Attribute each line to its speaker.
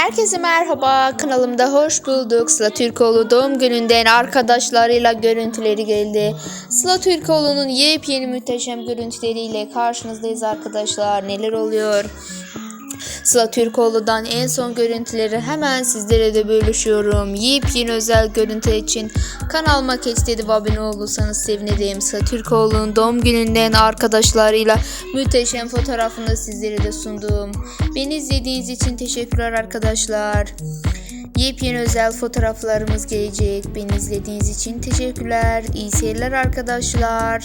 Speaker 1: Herkese merhaba, kanalımda hoş bulduk. Sıla Türkoğlu doğum gününden arkadaşlarıyla görüntüleri geldi. Sıla Türkoğlu'nun yepyeni muhteşem görüntüleriyle karşınızdayız arkadaşlar. Neler oluyor? Sıla Türkoğlu'dan en son görüntüleri hemen sizlere de bölüşüyorum. Yepyeni özel görüntü için kanalıma keşfedip abone olursanız sevinirim. Sıla Türkoğlu'nun doğum gününden arkadaşlarıyla muhteşem fotoğrafını sizlere de sundum. Beni izlediğiniz için teşekkürler arkadaşlar. Yepyeni özel fotoğraflarımız gelecek. Beni izlediğiniz için teşekkürler. İyi seyirler arkadaşlar.